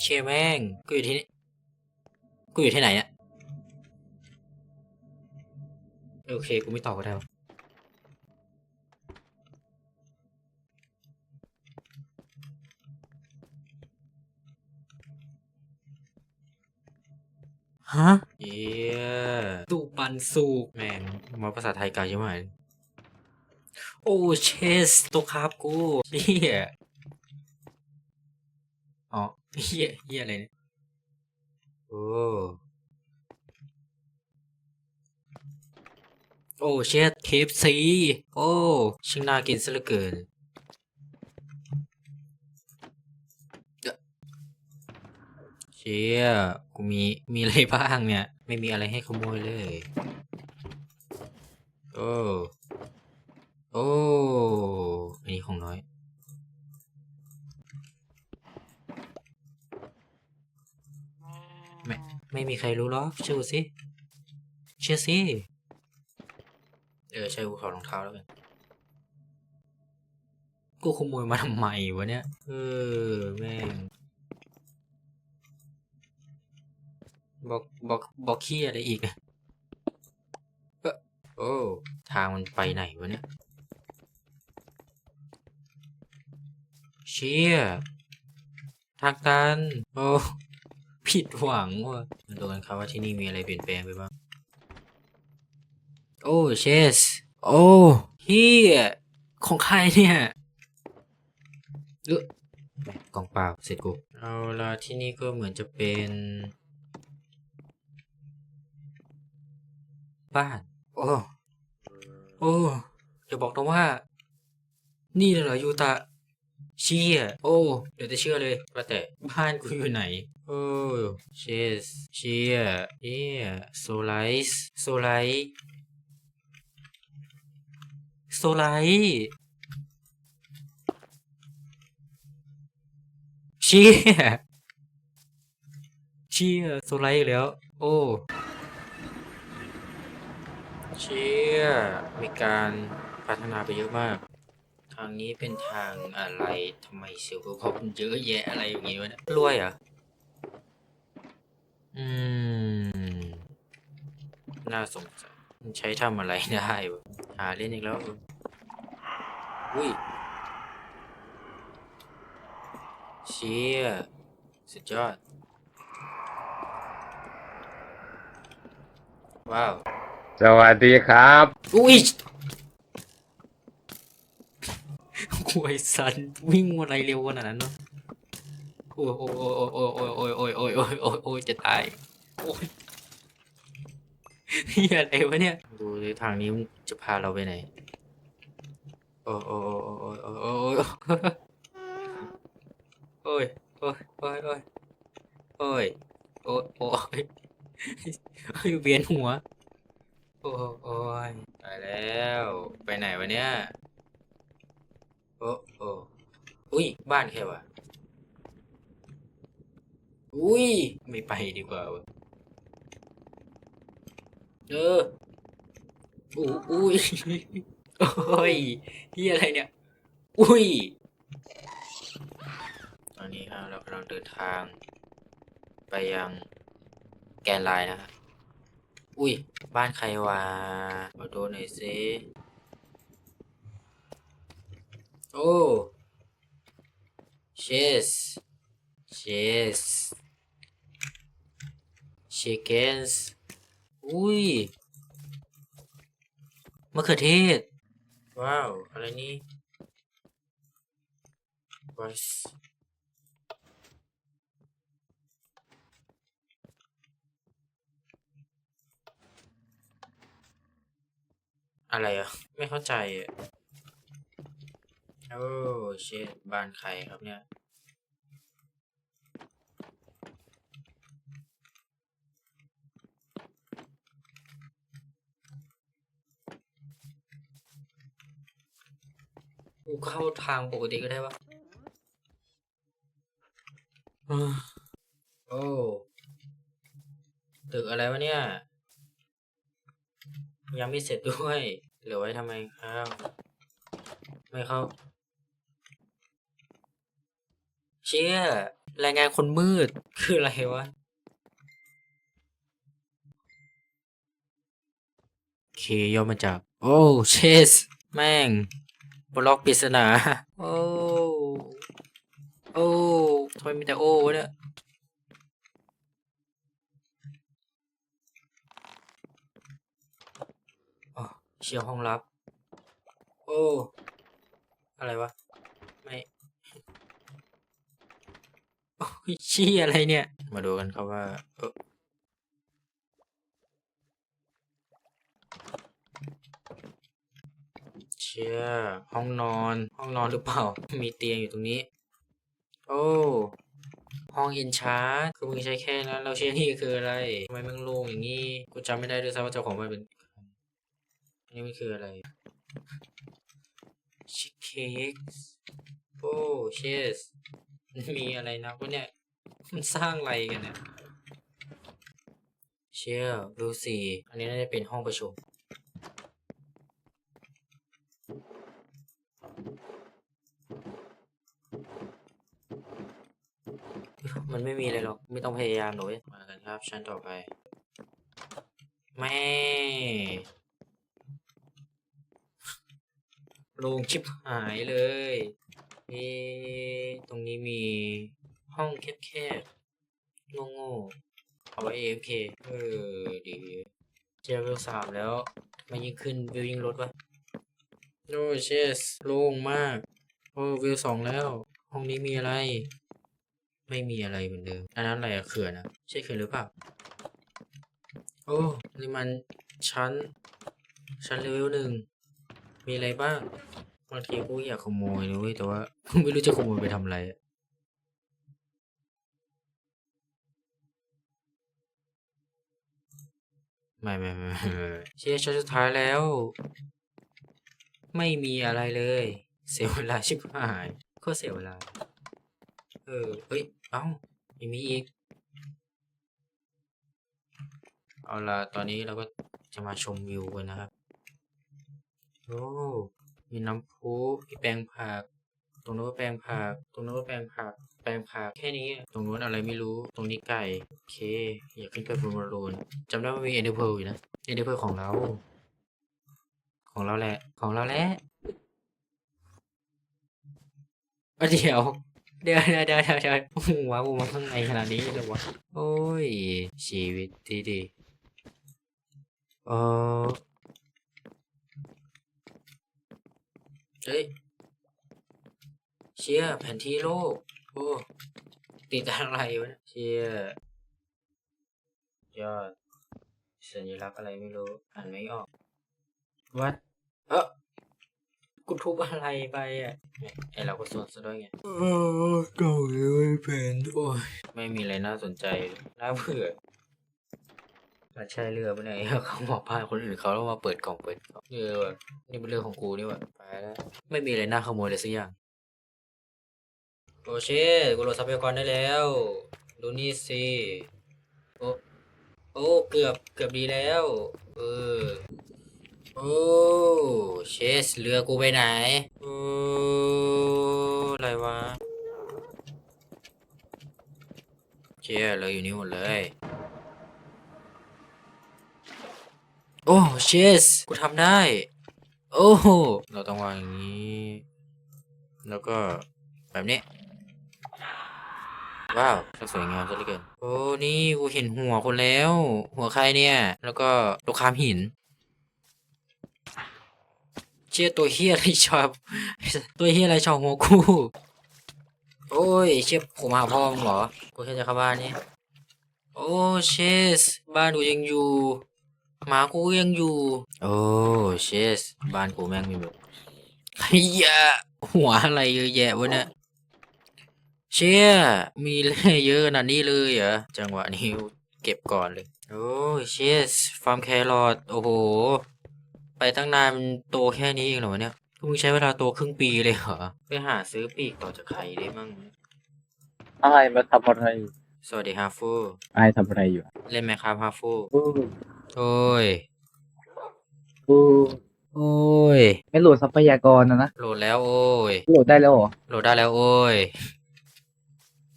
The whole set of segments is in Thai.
เชี่ยแม่งกูอยู่ที่นี่กูอยู่ที่ไหนเนี่ยโอเคกูไม่ตอบก็ได้วะฮะเย้ตู้ปันสุกแม่งมาภาษาไทยกลางใช่ไหมโอ้เชสตัวครับกูเฮียอ๋อ เฮียเฮียอะไรเนี่ย โอ้ โอ้เชดเคฟซีโอ้ช่างน่ากินซะเหลือเกินเดชี่ยกูมี มีอะไรบ้างเนี่ย ไม่มีอะไรให้ขโมยเลย โอ้ โอ้ อันนี้ของน้อย ไม่ไม่มีใครรู้หรอกเชื่อสิเชื่อสิเออใช่กูขอรองเท้าแล้วกันกูขโมยมาทำไมวะเนี่ยเออแม่งบอกบอกบอกขี้อะไรอีกเออโอ้ทางมันไปไหนวะเนี่ยเชี่ยทางตันโอ้ ผิดหวังว่ะมาดูกันครับว่าที่นี่มีอะไรเปลี่ยนแปลงไปบ้าง โอ้เชส โอ้เฮียของใครเนี่ยเออกล่องเปล่าเสร็จกู เอาละที่นี่ก็เหมือนจะเป็น บ้าน โอ้ โอ้อย่าบอกนะว่า นี่เหรอยูตะ เชี่ยโอ้ เดี๋ยวจะเชื่อเลยว่าแต่บ้านกูอยู่ไหน โอ้เชสเชี่ยเชี่ยโซไลส์โซไลส์โซไลส์เชี่ยเชี่ยโซไลส์อีกแล้ว โอ้เชี่ยมีการพัฒนาไปเยอะมากางนี้เป็นทางอะไรทำไมเซลล์พอมันเยอะแยะอะไรอย่างงี้วะเนี่ยรวยเหรอะอืม น่าสงสัยมันใช้ทำอะไรได้วะหาเล่นอีกแล้วเอออุ้ย เชี่ย สุดยอด ว้าว สวัสดีครับ อุ้ย หวยสันวิ่งอะไรเร็วขนาดนั้นเนาะโอ้ยโอ้ยโอ้ยโอ้ยโอ้ยโอ้ยโอ้ยโอ้ยโอ้ยโอ้ยโอ้จะตายโอ้ยเฮียอะไรวะเนี่ยดูดิทางนี้จะพาเราไปไหนโอ้ยโอ้ยโอ้ยโอ้ยโอ้ยโอ้ยโอ้ยโอ้ยโอ้ยโอ้ยโอ้ยโอ้ยโอ้ยเวียนหัว โอ้ยตายแล้ว ไปไหนวะเนี่ย โอ้โอ้อุ้ย บ้านใครวะอุ้ย ไม่ไปดีกว่าวะเอออู้อุ้ยโอ้ยเฮียอะไรเนี่ย อุ้ย ตอนนี้ฮะเรากำลังเดินทาง ไปยังแกนไลน์นะครับ อุ้ย บ้านใครวะมาดูหน่อยสิ โอ้เชสเชสเชคเกนส์อุ้ยมะเขือเทศ ว้าว อะไรนี่ว i สอะไรอะ ไม่เข้าใจอะ โอ้เชดบ้านใครครับเนี่ย กูเข้าทางปกติก็ได้ปะอ่าโอ้ ตึกอะไรวะเนี่ย ยังไม่เสร็จด้วย เหลือไว้ทำไมครับ ไม่เข้า เชี่ยรายงานคนมืดคืออะไรวะเคย่อมาจาก โอ้เชส แม่งบล็อกปริศนา โอ้ โอ้ทำไมมีแต่โอ้เนี่ยอ๋อเชียร์ห้องลับ โอ้ อะไรวะ ไม่ โอ้ชี้อะไรเนี่ย มาดูกันครับว่าเออเชียห้องนอน ห้องนอนหรือเปล่า มีเตียงอยู่ตรงนี้ โอ้ห้องอินชาร์ดคือมึงใช้แค่นั้น เราเชียนี่คืออะไรทำไมมึงลงอย่างนี้ กูจำไม่ได้ด้วยซ้ำว่าเจ้าของมันเป็นอันนี่มันคืออะไรชิคเค้กโอ้เชสมีอะไรนะวะเนี่ย มันสร้างอะไรกันเนี่ย เชียร์ดูสิอันนี้น่าจะเป็นห้องประชุม มันไม่มีอะไรหรอก ไม่ต้องพยายามหนูเว้ยมากันครับ ชั้นต่อไปแม่โล่งชิบหายเลยเอ๊ตรงนี้มี ห้องแคบๆโง่ๆเอาไว้ AFK เออดีเจอวิวสามแล้วทำไมายิ่งขึ้นวิวยิ่งลดวะโอ้เชสโล่งมากโอ้วิวสองแล้ว ห้องนี้มีอะไร ไม่มีอะไรเหมือนเดิมอันนั้นอะไรอะเขื่อนอะใช่เขื่อนหรือเปล่าโอ้นี่มันชั้น ชั้นเลเวลหนึ่งมีอะไรบ้างบางทีกูอยากขโมยนะเว้ยแต่ว่าไม่รู้จะขโมยไปทำอะไร ไม่ไม่ไม่ไม่เชี่ยชั้นสุดท้ายแล้ว ไม่มีอะไรเลย เสียเวลาชิบหายโคตรเสียเวลา เออเอ้ย เอ้ายังมีอีก เอาล่ะตอนนี้เราก็จะมาชมวิวกันนะครับ โอ้ มีน้ำพุมีแปลงผัก รงโน้นก็แปลงผัก ตรงโน้นก็แปลงผัก แปลงผัก แค่นี้อะตรงโน้นอะไรไม่รู้ ตรงนี้ไก่ โอเค อยากขึ้นไปบนบอลลูนจำได้ว่ามีเอเดอร์เพลอยู่นะ เอเดอร์เพลของเรา ของเราแหละ ของเราแหละเดี๋ยวเดี๋ยวเดี๋ยวเดี๋ยวเดี๋ยวเดี๋ยวว้าวมาข้างในขนาดนี้เลยวะโอ้ย ชีวิตดีดีเออเฮ้ย เชียแผนที่โลก โอ้ติดอะไรวะเนี่ยเชียยอดสัญลักษณ์อะไรไม่รู้อ่านไม่ออกวัดเออกูทุบอะไรไปอะไอเราก็สวนซะด้วยไงเออเก่าเลยเป็นโอ้ยไม่มีอะไรน่าสนใจเลยน่าเบื่อมันใช่เรือปะเนี่ยเขาบอกพาคนอื่นเขาแล้วมาเปิดกล่องเปิดกล่องเออว่ะนี่เป็นเรื่องของกูนี่หว่ะไปแล้วไม่มีอะไรน่าขโมยเลยสักอย่าง โอเช่กูโหลดทรัพยากรได้แล้ว ดูนี่สิโอ้โอ้เกือบเกือบดีแล้ว เออ โอ้เชสเรือกูไปไหน โอ้อะไรวะเชี่ยเรืออยู่นี่หมดเลย โอ้เชสกูทำได้ โอ้เราต้องวางอย่างนี้ แล้วก็แบบนี้ ว้าวช่างสวยงามซะเหลือเกิน โอ้ นี่กูเห็นหัวคนแล้ว หัวใครเนี่ย แล้วก็ลูกค้ามหิน เชี่ยตัวเฮียอะไรชอบ ตัวเฮียอะไรชอบหัวกูโอ้ยเชี่ยผมหาพ่อมึงเหรอ กูแค่จะเข้าบ้านนี่โอ้เชส บ้านกูยังอยู่ หมากูยังอยู่ โอ้เชส บ้านกูแม่งมีแบบขยะหัวอะไรเยอะแยะวะเนี่ย เชี่ยมีเล่เยอะขนาดนี้เลยเหรอ จังหวะนี้เก็บก่อนเลย โอ้เชสฟาร์มแครอทโอ้โห ไปตั้งนานมันโตแค่นี้เองเหรอวะเนี่ยพวกมึงใช้เวลาโตครึ่งปีเลยเหรอ ไปหาซื้อปีกต่อจากใครได้มั่งอะไรมาทำอะไรสวัสดีฮาฟูไอ้ทำอะไรอยู่เล่นไหมครับฮาฟูโอ้โอ้ยโอ้โอ้ย ไม่โหลดทรัพยากรนะนะโหลดแล้วโอ้ยโหลดได้แล้วเหรอโหลดได้แล้วโอ้ย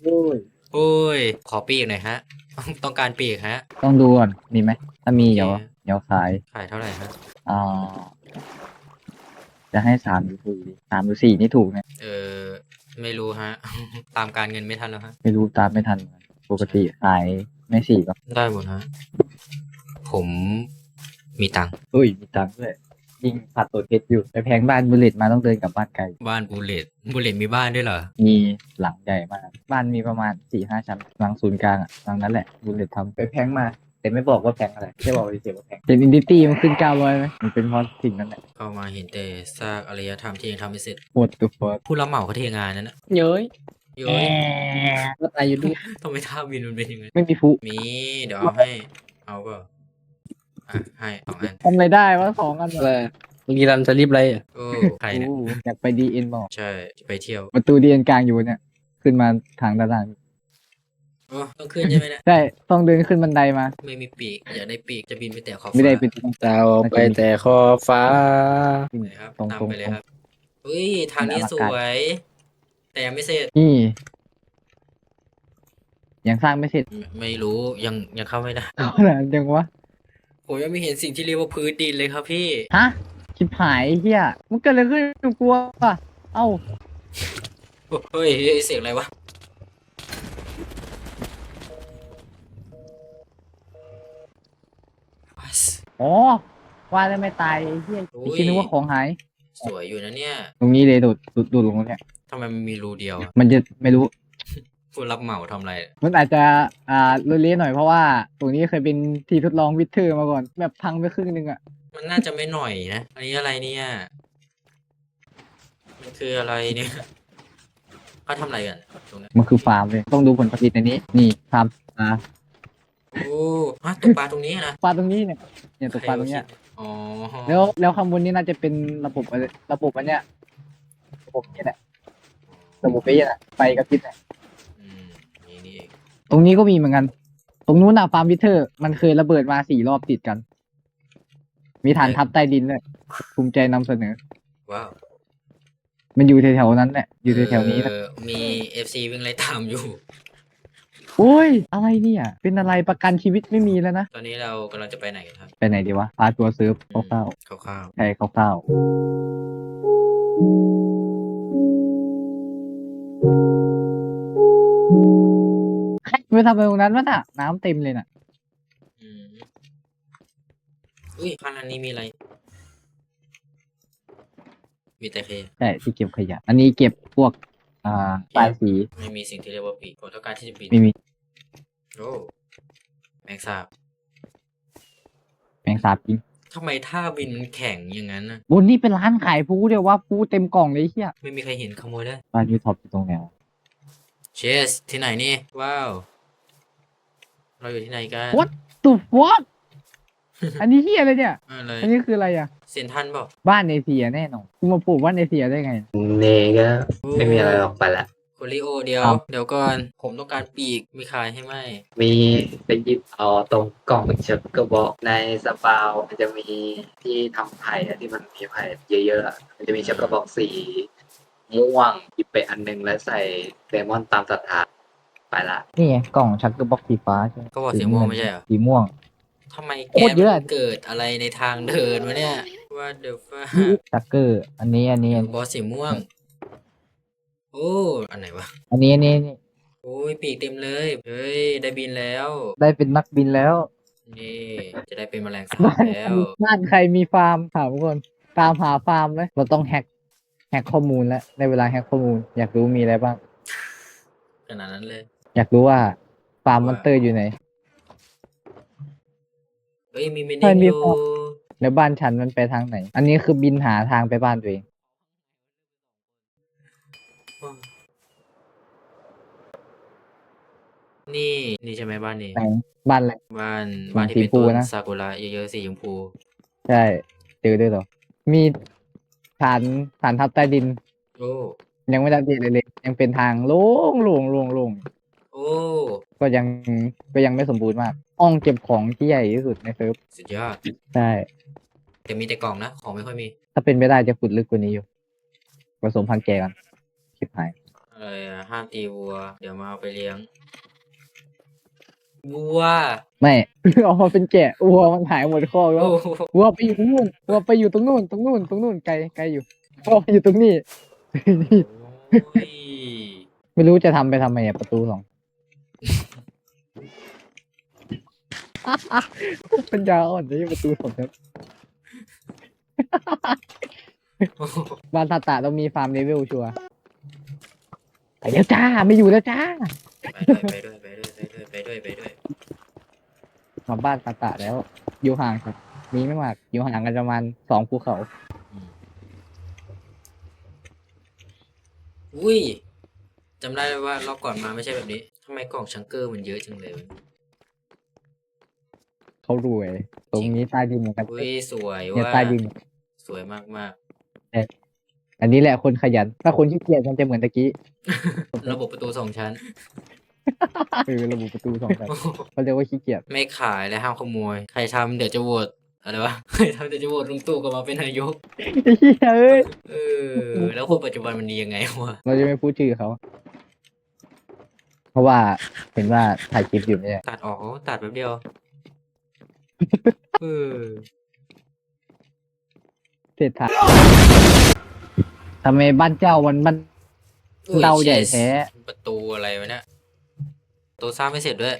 โอ้ยโอ้ย ขอปีกหน่อยฮะ ต้องการปีกฮะ ต้องดูก่อนมีไหมถ้ามีเดี๋ยวโอเคเดี๋ยวขายขายเท่าไหร่ฮะ อ่าจะให้สามหรือสี่ดีสามหรือสี่นี่ถูกนะเออไม่รู้ฮะ ตามการเงินไม่ทันแล้วฮะ ไม่รู้ตามไม่ทันเหมือนกันปกติขายไม่สี่ก็ได้หมดฮะ ผมมีตังค์ อุ้ยมีตังค์ด้วย ยิงผัดตัวเพชรอยู่ไปแพงบ้านบุลเลตมาต้องเดินกลับบ้านไกลบ้านบูเลตบูเลตมีบ้านด้วยเหรอ มีหลังใหญ่มาก บ้านมีประมาณสี่ห้าชั้นหลังศูนย์กลางอะหลังนั้นแหละบุลเลตทำไปแพงมา แต่ไม่บอกว่าแพงอะไรแค่บอกเฉยๆว่าแพงเป็นอินดิตี้มันขึ้นเก้าร้อยไหมมันเป็นเพราะสิ่งนั้นแหละเข้ามาเห็นแต่ซากอารยธรรมที่ยังทำไม่เสร็จหมดตัวฟอร์ผู้รับเหมาเขาเทงานนั่นนะเย้ยโยแอยก็ตายอยู่ด้วยทำไมท่าบินมันเป็นยังไงไม่มีฟุมี เดี๋ยวเอาให้ เอาเปล่า อะให้สองอันทำอะไรได้วะสองอันอะไรรีรันจะรีบอะไรอะโอ้ใครเนี่ยโอ้อยากไปดีเอ็นบอกใช่จะไปเที่ยวประตูดีเอ็นกลางอยู่เนี่ย ขึ้นมาทางด้านล่างโอ้ต้องขึ้นใช่ไหมเนี่ยใช่ต้องเดินขึ้นบันไดมา ไม่มีปีกอยากได้ปีกจะบินไปแต่ขอบไม่ได้ฟ้าเป็น ดาวไปแต่ขอบฟ้า ไหนครับตรงตามตรงไปเลยตรงครับเฮ้ยทางนี้เป็นอสลังการวย แต่ยังไม่เสร็จนี่ยังสร้างไม่เสร็จไม่ไม่รู้ยังยังเข้าไม่ได้ ขนาดยังวะ ผมยังไม่เห็นสิ่งที่เรียกว่าพื้นดินเลยครับพี่ ฮะชิบหายเฮียมันเกิดอะไรขึ้นกูกลัวป่ะเอ้าเฮ้ยเฮ้ยเสียงอะไรวะ อ๋อว่าแล้วไม่ตายไอ้เฮียโอ้ยไอ้คิดนึกว่าของหาย สวยอยู่นะเนี่ย ตรงนี้เลยโดดโดดโดดลงตรงเนี้ยทำไมมันมีรูเดียวอะมันจะไม่รู้ ผู้รับเหมาทำอะไร มันอาจจะอ่าเละๆหน่อยเพราะว่าตรงนี้เคยเป็นที่ทดลองวิทเทอร์มาก่อนแบบพังไปครึ่งนึงอะมันน่าจะไม่หน่อยนะ อันนี้อะไรเนี่ย มันคืออะไรเนี่ยเขาทำอะไรกันตรงนี้นมันคือฟาร์มเลยต้องดูผลผลิตในนี้ นี่ฟาร์มปลาโอ้ฮะตกปลาตรงนี้นะปลาตรงนี้เนี่ยเนี่ยตัวปลาตรงเนี้ย อ๋อแล้วแล้วข้างบนนี้น่าจะเป็นระบบอะไรระบบอันเนี้ยระบบนี้แหละระบบนี้แหละไฟกระพริบเนี่ยอืมนี่นี่เอง ตรงนี้ก็มีเหมือนกัน ตรงนู้นน่ะฟาร์มวิเทอร์ มันเคยระเบิดมาสี่รอบติดกัน มีฐานทัพใต้ดินด้วยภูมิใจนำเสนอ ว้าวมันอยู่แถวๆนั้นแหละอยู่แถวๆนี้นะเออมีเอฟซีวิ่งไล่ตามอยู่ โอ้ย อะไรเนี่ย เป็นอะไรประกันชีวิตไม่มีแล้วนะ ตอนนี้เรากำลังจะไปไหนกันครับไปไหนดีวะพาตัวเซิร์ฟคร่าวคร่าวๆใช่คร่าวๆ ไปทำอะไรตรงนั้นวะน่ะน้ำเต็มเลยน่ะๆอืมอุ้ยข้างหลังนี้มีอะไร มีแต่เคใช่ที่เก็บขยะ อันนี้เก็บพวก อ่าปลายสี ไม่มีสิ่งที่เรียกว่าปีกผมต้องการที่จะบินไม่มี โอ้แมงสาบแมงสาบจริงทำไมท่าบินมันแข็งอย่างนั้นนะบนนี่เป็นร้านขายพูเดียวว่าพูเต็มกล่องเลยเฮียไม่มีใครเห็นขโมยได้ บ้านยูท็อปอยู่ตรงไหนวะเชสที่ไหนนี่ ว้าว เราอยู่ที่ไหนกัน What? ตุฟวอต อันนี้เฮียอะไรเนี่ยอะไรอันนี้คืออะไรอะเซนทันเปล่าบ้านเอเชียแน่นอนคุณมาปลูกบ้านเอเชียได้ไง เนก็ไม่มีอะไรหรอกไปละ โคลิโอเดียว ครับ เดี๋ยวก่อน ผมต้องการปีก มีขายให้ไหมมีไปหยิบเอาตรงกล่องเชิญก็บอกในสปาวมันจะมีที่ทำไผ่อะที่มันมีไผ่เยอะๆอะมันจะมีเชือกกระบอกสีม่วงหยิบไปอันหนึงแล้วใส่เลมอนตามศรัทธา ไปละนี่ไงกล่องชักเกอร์บ็อกสีฟ้าใช่ไหมก็บอกสีม่วงไม่ใช่เหรอ สีม่วง ทำไมโคแกตรเยอะ มันเกิดอะไรในทางเดินวะเนี่ยว่าเดอะฟ้าชักเกอร์อันนี้อันนี้อันนี้ บอสสีม่วง โอ้อันไหนวะอันนี้อันนี้อันนี้โอ้ยปีกเต็มเลยเฮ้ยได้บินแล้ว ได้เป็นนักบินแล้วนี่จะได้เป็นแมลงสาบบ้านแล้วบ้านใครมีฟาร์มถามทุกคนตามหาฟาร์มไหมเราต้องแฮกแฮกข้อมูลแล้วในเวลาแฮกข้อมูล อยากรู้มีอะไรบ้างขนาดนั้นเลย อยากรู้ว่าฟาร์มว่ามอนเตอร์อยู่ไหนเฮ้ยมีเมใช่นิมี อยู่พอแล้วบ้านฉันมันไปทางไหน อันนี้คือบินหาทางไปบ้านตัวเองนี่นี่ใช่ไหมบ้านนี้ ไหนบ้านอะไร บ้านสีบ้านที่เป็นชมพูต้นนะ ซากุระเยอะๆสีชมพูใช่เจอด้วยเหรอมีฐานฐานทัพใต้ดิน โอ้ยังไม่ได้ดีเลยเลย ยังเป็นทางโล่งโล่งโล่งโล่งโอ้ ก็ยังก็ยังไม่สมบูรณ์มากห้องเก็บของที่ใหญ่ที่สุดในเซิร์ฟสุดยอดใช่แต่มีแต่กล่องนะ ของไม่ค่อยมี ถ้าเป็นไปได้จะขุดลึกกว่านี้อยู่ผสมพันธุ์แกกันชิบหายเออะไรอะห้ามตีวัว เดี๋ยวมาเอาไปเลี้ยงวัว ไม่ เอามาเป็นแกะวัวมันหายหมดข้อแล้วโอ้โหวัวไปอยู่ตรงนู้นวัวไปอยู่ตรงนู้นตรงนู้นตรงนู้นไกลไกลอยู่วัวไปอยู่ตรงนี้โอ้ยไม่รู้จะทำไปทำไมอะประตูสอง ปัญญาอ่อนนี่ประตูสองครับ บ้านตาตาต้องมีฟาร์มเลเวลชัวร์ไปแล้วจ้า ไม่อยู่แล้วจ้า ไปด้วยไปด้วยไปด้วยไปด้วยไปด้วยมาบ้านตาตาแล้ว อยู่ห่างครับมีไม่มาก อยู่ห่างกันประมาณสองภูเขา อุ้ยจำได้ว่ารอบก่อนมาไม่ใช่แบบนี้ำไมกล่องชังเกอร์มันเยอะจังเลยวะเขารวย ตรงนี้ใต้ดินเหมือนกันอุ้ยสวยเนี่ยว่าใต้ดิน สวยมากมากอันนี้แหละคนขยัน ถ้าคนขี้เกียจมันจะเหมือนตะกี้ ๆ ระบบประตูสองชั้น เออระบบประตูสองแบบเขาเรียกว่าขี้เกียจไม่ขายและห้ามขโมย ใครทำเดี๋ยวจะโหวตอะไรวะ ใครทำเดี๋ยวจะโหวตลุงตู่กลับมาเป็นนายก เฮียเอ้ย เออ แล้วคนปัจจุบันมันดียังไงวะ เราจะไม่พูดชื่อเขา เพราะว่าเห็นว่าถ่ายคลิปอยู่เนี่ยตัดออกโอ้ตัดแป๊บเดียวเออเสร็จถ่ายทำไมบ้านเจ้ามันมันอุ้ยเราใหญ่เชสแท้ ประตูอะไรวะเนี่ยประตูสร้างไม่เสร็จด้วย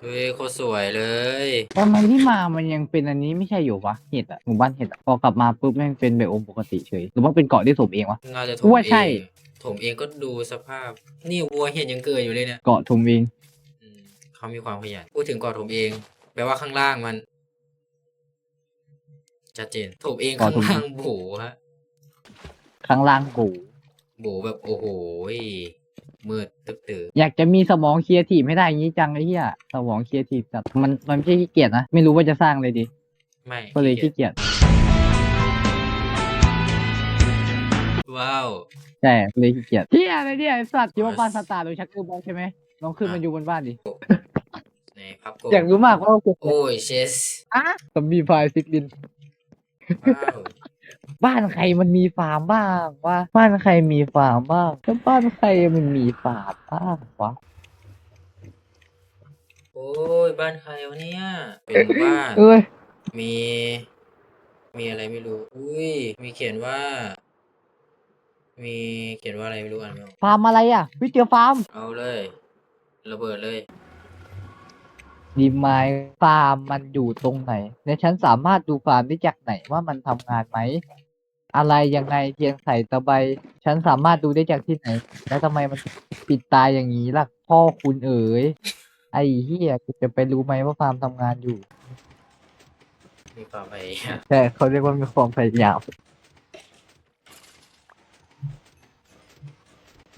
เฮ้ยโคตรสวยเลยทำไมที่มามันยังเป็นอันนี้ไม่ใช่อยู่วะเห็ดอะหมู่บ้านเห็ดอะพอกลับมาปุ๊บแม่งเป็นแบบองค์ปกติเฉยหรือว่าเป็นเกาะที่สมเองวะน่าจะถกูมว่าเอใช่ งถมเองก็ดูสภาพ นี่วัวเห็นยังเกิดอยู่เลยเนี่ยเกาะทมเองอืมเขามีความขยันพูดถึงก่อนถมเอง แปลว่าข้างล่างมันชัดเจนถมเองข้างล่างโบฮะข้างล่างกูโบแบบโอ้โหยมืดตึกตืออยากจะมีสมองเคลียร์ทีมให้ได้อย่างนี้จังไอ้เหี้ยสมองเคลียร์ทีมจัดมันมันไม่ใช่ขี้เกียจนะไม่รู้ว่าจะสร้างเลยดี ไม่ก็เลยขี้เกียจว้าว ใช่ก็เลยขี้เกียจเฮียอะไรเนี่ยไอ้สัตว์คิดว่าบ้านสตาร์โดยชักเกอร์บอลใช่ไหมลองขึ้นมาอยู่บนบ้านดิในพับโกอยากรู้มากว่ากูโอ้ยเชสอะซอมบี้ไฟซิกดิน ว้าวบ้านใครมันมีฟาร์มบ้างวะบ้านใครมีฟาร์มบ้างแล้วบ้านใครมันมีฟาร์มบ้างวะโอ้ยบ้านใครวะเนี่ยเป็นบ้าน เอ้ยมี มีอะไรไม่รู้ อุ้ย มีเขียนว่า มีเขียนว่าอะไรไม่รู้อ่านไม่ออกฟาร์มอะไรอะวิเจอฟาร์มเอาเลย ระเบิดเลย ดีไหมฟาร์มมันอยู่ตรงไหน และฉันสามารถดูฟาร์มได้จากไหนว่ามันทำงานไหม อะไรยังไงเทียนไข่ตะไบฉันสามารถดูได้จากที่ไหน แล้วทำไมมันปิดตายอย่างนี้ล่ะ พ่อคุณเอ๋ยไอ้เหี้ยกูจะไปรู้ไหมว่าฟาร์มทำงานอยู่ มีความพยายามแต่เขาเรียกว่ามีความพยายาม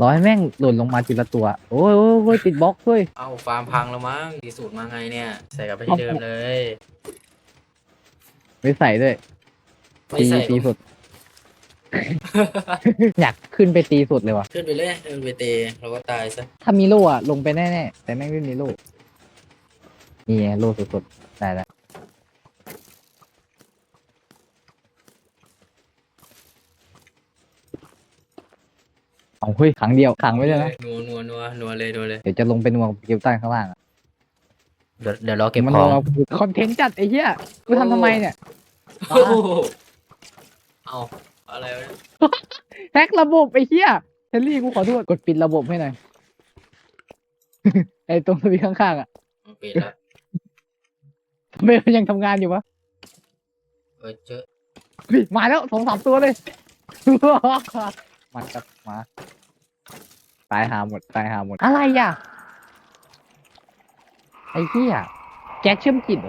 ร้อยแม่งหล่นลงมาทีละตัว โอ้ยโอ้ยโอ้ยติดบล็อกเฮ้ย เอาฟาร์มพังแล้วมั้งดีสูตรมาไงเนี่ย ใส่กลับไปที่เดิมเลย ไม่ใส่ด้วยไม่ตีใส่ตีสุด อยากขึ้นไปตีสุดเลยว่ะ ขึ้นไปเลยเดินไปเตะเราก็ตายซะถ้ามีโล่อะลงไปแน่ๆแต่แม่งไม่มีโล่นี่ไงโล่สุดๆได้แล้ว เอาเฮ้ยขังเดียวขังไว้เลยนะนัวนัวนัวนัวเลยนัวเลยเดี๋ยวจะลงไปนัวเก็บตั้งข้างล่างอะเดี๋ยวเดี๋ยวรอเก็บมันขรอองคอนเทนต์จัดไอ้เหี้ยกูทำทำไมเนี่ยโอ้โหเอาอะไรวะเนี่ยแฮกระบบไอ้เหี้ยเฮนรี่กูขอโทษกดปิดระบบให้หน่อย ไอ้ตรงสวิตช์ข้างๆอะมันปิดละทำไมมันยังทำงานอยู่วะเออเจอเฮ้ยมาแล้วสองสามตัวเลย มันกับมาตายหาหมดตายหาหมด อะไรอะ ไอ้เหี้ยแจ็คเชื่อมจิตเหรอ